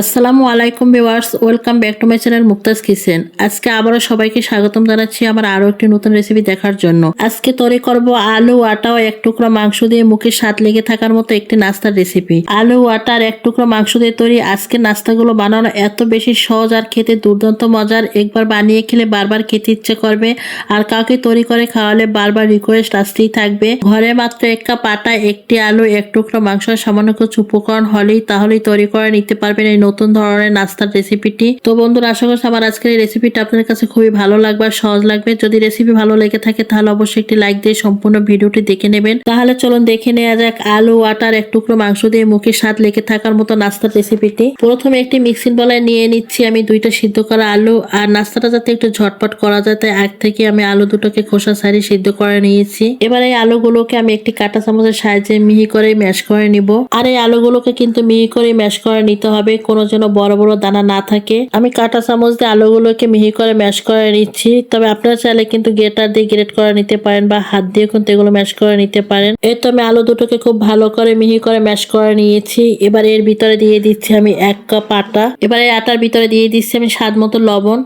আসসালামু আলাইকুম viewers, welcome back to my channel Muktaj kitchen. আজকে আবারও সবাইকে স্বাগতম জানাচ্ছি আমার আরও একটি নতুন রেসিপি দেখার জন্য। আজকে তৈরি করব আলু, আটা ও এক টুকরো মাংস দিয়ে মুখে স্বাদ লেগে থাকার মতো একটি নাস্তার রেসিপি আলু, আটা আর এক টুকরো মাংস দিয়ে তৈরি আজকে নাস্তাগুলো বানানো এত বেশি সহজ আর খেতে দুর্দান্ত মজার। একবার বানিয়ে খেলে বারবার খেতে ইচ্ছে করবে, আর কাউকে তৈরি করে খাওয়ালে বারবার রিকোয়েস্ট আসতেই থাকবে। ঘরে মাত্র এক কাপ আটা, একটি আলু, এক টুকরো মাংস, সামান্য কিছু উপকরণ হলেই তাহলেই তৈরি করে নিতে পারবেন এই নতুন ধরনের নাস্তার রেসিপিটি তো বন্ধুরা, আশা করছি আমার আজকের এই রেসিপিটা আপনাদের কাছে খুবই ভালো লাগবে আর সহজ লাগবে। যদি রেসিপি ভালো লেগে থাকে, তাহলে অবশ্যই একটি লাইক দিয়ে সম্পূর্ণ ভিডিওটি দেখে নেবেন। তাহলে চলুন দেখে নেওয়া যাক, আলু, আটার এক টুকরো মাংস দিয়ে মুখে স্বাদ লেগে থাকার মতো নাস্তার রেসিপিটি প্রথমে একটি মিক্সিং বলায় নিয়ে নিচ্ছি আমি দুইটা সিদ্ধ করা আলু, আর নাস্তাটা যাতে একটু ঝটপট করা যায়, তাই আগ থেকে আমি আলু দুটোকে খোসা সারি সিদ্ধ করে নিয়েছি। এবার এই আলুগুলোকে আমি একটি কাঁটা চামচের সাহায্যে মিহি করে ম্যাশ করে নিব। আর এই আলুগুলোকে কিন্তু মিহি করে ম্যাশ করে নিতে হবে কোনো যেন বড় বড় দানা না থাকে। আমি কাঁটা চামচ দিয়ে আলুগুলোকে মিহি করে ম্যাশ করে নিচ্ছি। তবে আপনারা চাইলে কিন্তু গ্রেটার দিয়ে গ্রেট করে নিতে পারেন বা হাত দিয়ে কিন্তু এগুলো ম্যাশ করে নিতে পারেন। এই তো আমি আলু দুটোকে খুব ভালো করে মিহি করে ম্যাশ করে নিয়েছি। এবার এর ভিতরে দিয়ে দিচ্ছি আমি এক কাপ আটা। এবার এই আটার ভিতরে দিয়ে দিচ্ছি আমি স্বাদ মতো লবণ।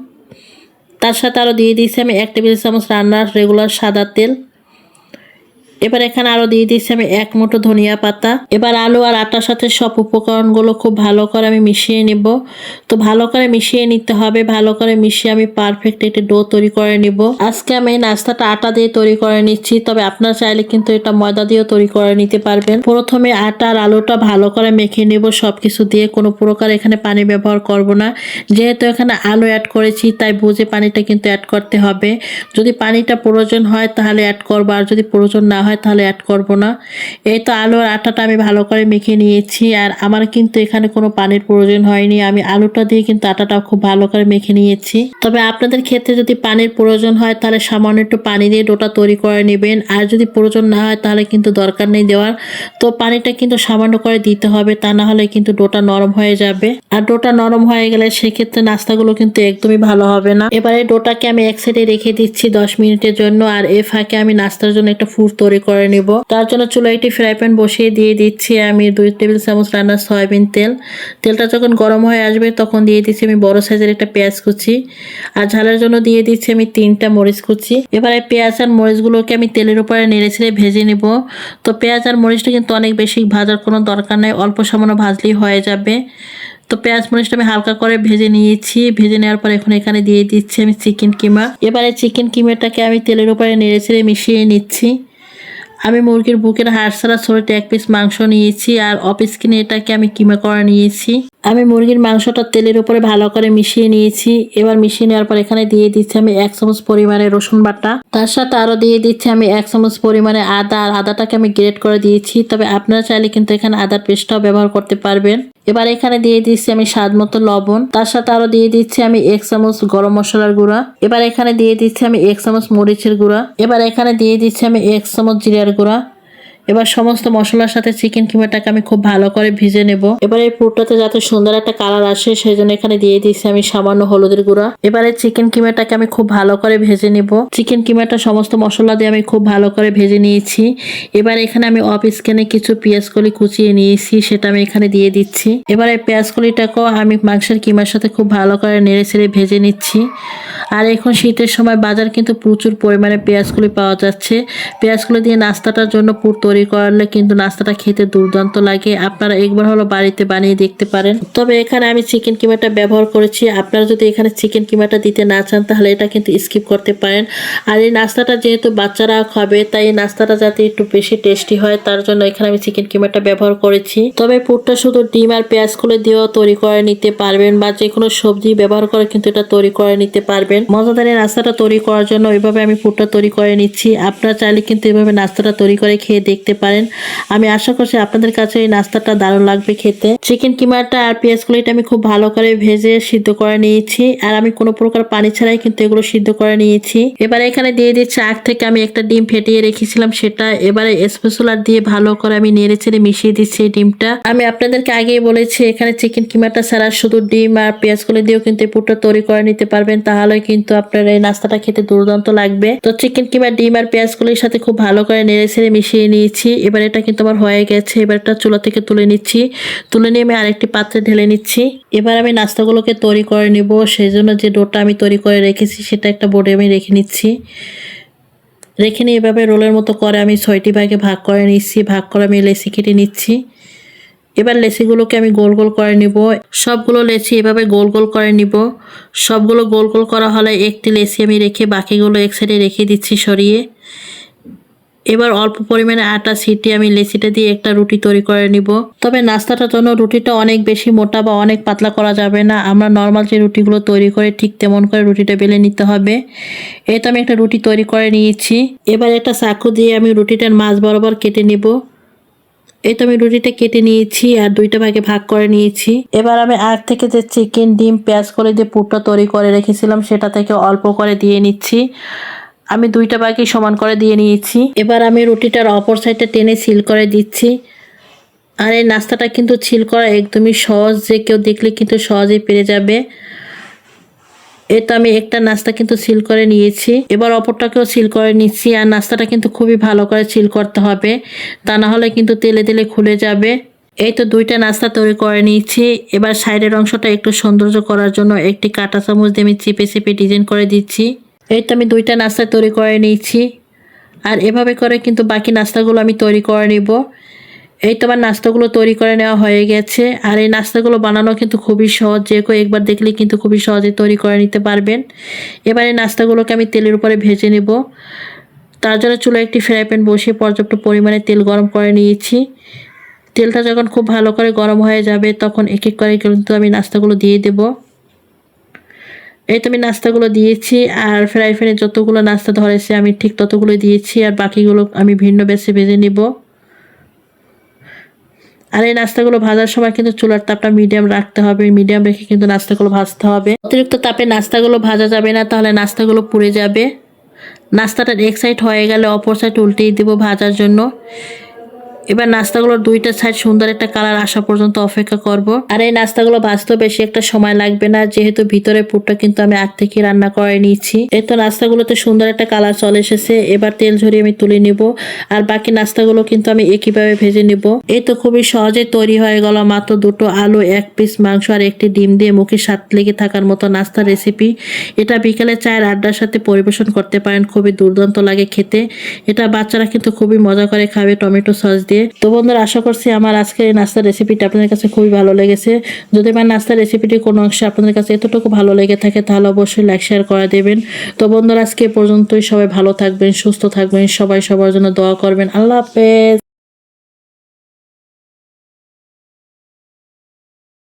তার সাথে আরও দিয়ে দিচ্ছি আমি এক টেবিল চামচ রান্নার রেগুলার সাদা তেল। এবার এখানে আরও দিয়ে দিচ্ছি আমি এক মুঠো ধনিয়া পাতা। এবার আলু আর আটার সাথে সব উপকরণগুলো খুব ভালো করে আমি মিশিয়ে নিব। তো ভালো করে মিশিয়ে নিতে হবে, ভালো করে মিশিয়ে আমি পারফেক্ট একটি ডো তৈরি করে নিব। আজকে আমি এই নাস্তাটা আটা দিয়ে তৈরি করে নিচ্ছি, তবে আপনারা চাইলে কিন্তু এটা ময়দা দিয়েও তৈরি করে নিতে পারবেন। প্রথমে আটা আর আলুটা ভালো করে মেখে নিব, সবকিছু দিয়ে কোনো প্রকার এখানে পানি ব্যবহার করব না। যেহেতু এখানে আলু অ্যাড করেছি, তাই বুঝে পানিটা কিন্তু অ্যাড করতে হবে। যদি পানিটা প্রয়োজন হয় তাহলে অ্যাড করব, আর যদি প্রয়োজন না হয় তাহলে অ্যাড করব না। এই তো আলু আর আটাটা আমি ভালো করে মেখে নিয়েছি আর আমার কিন্তু এখানে কোনো পানির প্রয়োজন হয়নি। আমি আলুটা দিয়ে কিন্তু আটাটা খুব ভালো করে মেখে নিয়েছি। তবে আপনাদের ক্ষেত্রে যদি পানির প্রয়োজন হয় তাহলে সামান্য একটু পানি দিয়ে ডোটা তৈরি করে নেবেন। আর যদি প্রয়োজন না হয় তাহলে কিন্তু দরকার নেই দেওয়ার। তো পানিটা কিন্তু সামান্য করে দিতে হবে, তা না হলে কিন্তু ডোটা নরম হয়ে যাবে। আর ডোটা নরম হয়ে গেলে সেক্ষেত্রে নাস্তাগুলো কিন্তু একদমই ভালো হবে না। এবারে ডোটাকে আমি এক সাইডে রেখে দিচ্ছি দশ মিনিটের জন্য। আর এ ফাঁকে আমি নাস্তার জন্য একটা ফুড তৈরি করে নিব। তার জন্য চুলায় একটি ফ্রাই প্যান বসিয়ে দিয়ে দিচ্ছি আমি দুই টেবিল চামচ রান্নার সয়াবিন তেল। তেলটা যখন গরম হয়ে আসবে তখন দিয়ে দিচ্ছি আমি বড় সাইজের একটা পেঁয়াজ কুচি। আর ঝালের জন্য দিয়ে দিচ্ছি আমি তিনটা মরিচ কুচি। এবারে পেঁয়াজ আর মরিচগুলোকে আমি তেলের উপরে নেড়ে ছেড়ে ভেজে নিব। তো পেঁয়াজ আর মরিচটা কিন্তু অনেক বেশি ভাজার কোনো দরকার নেই, অল্প সামান্য ভাজলেই হয়ে যাবে। তো পেঁয়াজ মরিচটা আমি হালকা করে ভেজে নিয়েছি। ভেজে নেওয়ার পর এখন এখানে দিয়ে দিচ্ছি আমি চিকেন কিমা। এবারে চিকেন কিমাটাকে আমি তেলের উপরে নেড়ে ছেড়ে মিশিয়ে নিচ্ছি। আমি মুরগির বুকের হাড় ছাড়া ছোট এক পিস মাংস নিয়েছি আর অফিস কিনে এটাকে আমি কিমা করে নিয়েছি। আমি মুরগির মাংসটা তেলের উপরে ভালো করে মিশিয়ে নিয়েছি। এবার মিশিয়ে নেওয়ার পর এখানে দিয়ে দিচ্ছি আমি এক চামচ পরিমাণে রসুন বাটা। তার সাথে আরও দিয়ে দিচ্ছি আমি এক চামচ পরিমাণে আদা। আর আদাটাকে আমি গ্রেট করে দিয়েছি। তবে আপনারা চাইলে কিন্তু এখানে আদার পেস্টটাও ব্যবহার করতে পারবেন। এবার এখানে দিয়ে দিচ্ছি আমি স্বাদ মতো লবণ। তার সাথে আরও দিয়ে দিচ্ছি আমি এক চামচ গরম মশলার গুঁড়া। এবার এখানে দিয়ে দিচ্ছি আমি এক চামচ মরিচের গুঁড়া। এবার এখানে দিয়ে দিচ্ছি আমি এক চামচ জিরার গুঁড়া। এবার সমস্ত মশলার সাথে চিকেন কিমাটাকে আমি খুব ভালো করে ভিজে নেব। এবার এই পুরটাতে যাতে সুন্দর একটা কালার আসে সেই জন্য এখানে দিয়ে দিয়েছি আমি সামান্য হলুদের গুঁড়া। এবারে চিকেন কিমাটাকে আমি খুব ভালো করে ভেজে নেব। চিকেন কিমাটা সমস্ত মশলা দিয়ে আমি খুব ভালো করে ভেজে নিয়েছি। এবার এখানে আমি অফ স্ক্যানে কিছু পেঁয়াজ কলি কুচিয়ে নিয়েছি, সেটা আমি এখানে দিয়ে দিচ্ছি। এবার এই পেঁয়াজ কলিটাকেও আমি মাংসের কিমার সাথে খুব ভালো করে নেড়ে ছেড়ে ভেজে নিচ্ছি। আর এখন শীতের সময় বাজার কিন্তু প্রচুর পরিমাণে পেঁয়াজগুলি পাওয়া যাচ্ছে। পেঁয়াজগুলো দিয়ে নাস্তাটার জন্য পুর তৈরি করলে কিন্তু নাস্তাটা খেতে দুর্দান্ত লাগে। আপনারা একবার হলো বাড়িতে বানিয়ে দেখতে পারেন। তবে এখানে আমি চিকেন কিমাটা ব্যবহার করেছি। আপনারা যদি এখানে চিকেন কিমাটা দিতে না চান, তাহলে এটা কিন্তু স্কিপ করতে পারেন। আর এই নাস্তাটা যেহেতু বাচ্চারা খাবে, তাই এই নাস্তাটা যাতে একটু বেশি টেস্টি হয়, তার জন্য এখানে আমি চিকেন কিমাটা ব্যবহার করেছি। তবে পুরটা শুধু ডিম আর পেঁয়াজ খুলে দিয়েও তৈরি করে নিতে পারবেন বা যে কোনো সবজি ব্যবহার করে কিন্তু এটা তৈরি করে নিতে পারবেন। মজাদার এই নাস্তাটা তৈরি করার জন্য ওইভাবে আমি পুরটা তৈরি করে নিচ্ছি। আপনারা চাইলে কিন্তু এভাবে নাস্তাটা তৈরি করে খেয়ে দেখতে পারেন। আমি আশা করছি আপনাদের কাছে এই নাস্তাটা দারুণ লাগবে খেতে। চিকেন কিমাটা আর পেঁয়াজ এটা আমি খুব ভালো করে ভেজে সিদ্ধ করে নিয়েছি। আর আমি কোনো প্রকার পানি ছাড়াই কিন্তু এগুলো সিদ্ধ করে নিয়েছি। এবারে এখানে দিয়ে দিচ্ছি আগ থেকে আমি একটা ডিম ফেটিয়ে রেখেছিলাম সেটা। এবারে স্পেশালার দিয়ে ভালো করে আমি নেড়ে ছেড়ে মিশিয়ে দিচ্ছি এই ডিমটা। আমি আপনাদেরকে আগেই বলেছি, এখানে চিকেন কিমাটা ছাড়া শুধু ডিম আর পেঁয়াজগুলো দিয়েও কিন্তু পুরটা তৈরি করে নিতে পারবেন। তাহলে কিন্তু আপনার এই নাস্তাটা খেতে দুর্দান্ত লাগবে। তো চিকেন কিমা ডিম আর পেঁয়াজ গুলির সাথে খুব ভালো করে নেড়ে ছেড়ে মিশিয়ে নিয়েছি এবার এটা কিন্তু আমার হয়ে গেছে। এবার এটা চুলা থেকে তুলে নিচ্ছি। তুলে নিয়ে আমি আরেকটি পাত্রে ঢেলে নিচ্ছি। এবার আমি নাস্তাগুলোকে তৈরি করে নিব। সেই জন্য যে ডোটা আমি তৈরি করে রেখেছি, সেটা একটা বোর্ডে আমি রেখে নিচ্ছি। রেখে নিয়ে এভাবে রোলের মতো করে আমি ছয়টি ভাগে ভাগ করে নিচ্ছি। ভাগ করে আমি লেসি কেটে নিচ্ছি। এবার লেসিগুলোকে আমি গোল গোল করে নিব। সবগুলো লেসি এভাবে গোল গোল করে নিব। সবগুলো গোল গোল করা হলে একটি লেসি আমি রেখে বাকিগুলো এক সাইডে রেখে দিচ্ছি সরিয়ে। এবার অল্প পরিমাণে আটা ছিটিয়ে আমি লেচিটা দিয়ে একটা রুটি তৈরি করে নিব। তবে নাস্তাটার জন্য রুটিটা অনেক বেশি মোটা বা অনেক পাতলা করা যাবে না। আমরা নর্মাল যে রুটিগুলো তৈরি করে, ঠিক তেমন করে রুটিটা বেলে নিতে হবে। তো আমি একটা রুটি তৈরি করে নিয়েছি। এবার একটা চাকু দিয়ে আমি রুটিটার মাছ বরাবর কেটে নিব। এই তো আমি রুটিটা কেটে নিয়েছি আর দুইটা ভাগে ভাগ করে নিয়েছি। এবার আমি আগ থেকে যে চিকেন ডিম, পেঁয়াজ করে যে পুরটা তৈরি করে রেখেছিলাম, সেটা থেকে অল্প করে দিয়ে নিচ্ছি। আমি দুইটা ভাগে সমান করে দিয়ে নিয়েছি। এবার আমি রুটিটার অপর সাইডটা টেনে সিল করে দিচ্ছি। আর এই নাস্তাটা কিন্তু ছিল করা একদমই সহজ, যে কেউ দেখলে কিন্তু সহজেই পেরে যাবে। এই তো আমি একটা নাস্তা কিন্তু সিল করে নিয়েছি। এবার অপরটাকেও সিল করে নিচ্ছি, আর নাস্তাটা কিন্তু খুবই ভালো করে সিল করতে হবে। তা না হলে কিন্তু তেলে তেলে খুলে যাবে। এই তো দুইটা নাস্তা তৈরি করে নিয়েছি। এবার সাইডের অংশটা একটু সৌন্দর্য করার জন্য একটি কাঁটা চামচ দিয়ে আমি চেপে চেপে ডিজাইন করে দিচ্ছি। এই তো আমি দুইটা নাস্তা তৈরি করে নিয়েছি। আর এভাবে করে কিন্তু বাকি নাস্তাগুলো আমি তৈরি করে নিব। এই তো আমার নাস্তাগুলো তৈরি করে নেওয়া হয়ে গেছে। আর এই নাস্তাগুলো বানানো কিন্তু খুবই সহজ। যে কেউ একবার দেখলে কিন্তু খুবই সহজে তৈরি করে নিতে পারবেন। এবার এই নাস্তাগুলোকে আমি তেলের উপরে ভেজে নেব। তার জন্য চুলো একটি ফ্রাই প্যান বসিয়ে পর্যাপ্ত পরিমাণে তেল গরম করে নিয়েছি। তেলটা যখন খুব ভালো করে গরম হয়ে যাবে, তখন এক এক করে কিন্তু আমি নাস্তাগুলো দিয়ে দেব। এই তো আমি নাস্তাগুলো দিয়েছি, আর ফ্রাই প্যানে যতগুলো নাস্তা ধরেছে আমি ঠিক ততগুলো দিয়েছি, আর বাকিগুলো আমি ভিন্ন বেছে ভেজে নিব। আর এই নাস্তাগুলো ভাজার সময় কিন্তু চুলার তাপটা মিডিয়াম রাখতে হবে মিডিয়াম রেখে কিন্তু নাস্তাগুলো ভাজতে হবে। অতিরিক্ত তাপে নাস্তাগুলো ভাজা যাবে না, তাহলে নাস্তাগুলো পুড়ে যাবে। নাস্তাটা এক সাইড হয়ে গেলে অপর সাইড উল্টিয়ে দেবো ভাজার জন্য। এবার নাস্তাগুলোর দুইটা সাইড সুন্দর একটা কালার আসা পর্যন্ত অপেক্ষা করব। আর এই নাস্তাগুলো ভাজতে বেশি একটা সময় লাগবে না, যেহেতু ভিতরে পুরটা কিন্তু আমি আগ থেকে রান্না করে নিয়েছি। এই তো নাস্তাগুলোতে সুন্দর একটা কালার চলে এসেছে, এবার তেল ঝরিয়ে আমি তুলে নিব। আর বাকি নাস্তাগুলো কিন্তু আমি একইভাবে ভেজে নিব। এই তো খুবই সহজে তৈরি হয়ে গেল মাত্র দুটো আলু, এক পিস মাংস আর একটি ডিম দিয়ে মুখে স্বাদ লেগে থাকার মতো নাস্তা রেসিপি এটা বিকেলে চায়ের আড্ডার সাথে পরিবেশন করতে পারেন, খুবই দুর্দান্ত লাগে খেতে। এটা বাচ্চারা কিন্তু খুবই মজা করে খাবে, টমেটো সস দিয়ে। তো বন্ধুরা, আশা করছি আমার আজকের এই নাস্তার রেসিপিটা আপনাদের কাছে খুবই ভালো লেগেছে। যদি আমার নাস্তার রেসিপিটি কোনো অংশে আপনাদের কাছে এতটুকু ভালো লেগে থাকে, তাহলে অবশ্যই লাইক শেয়ার করে দেবেন। তো বন্ধুরা, আজকে পর্যন্তই। সবাই ভালো থাকবেন, সুস্থ থাকবেন। সবাই সবার জন্য দোয়া করবেন। আল্লাহ হাফেজ।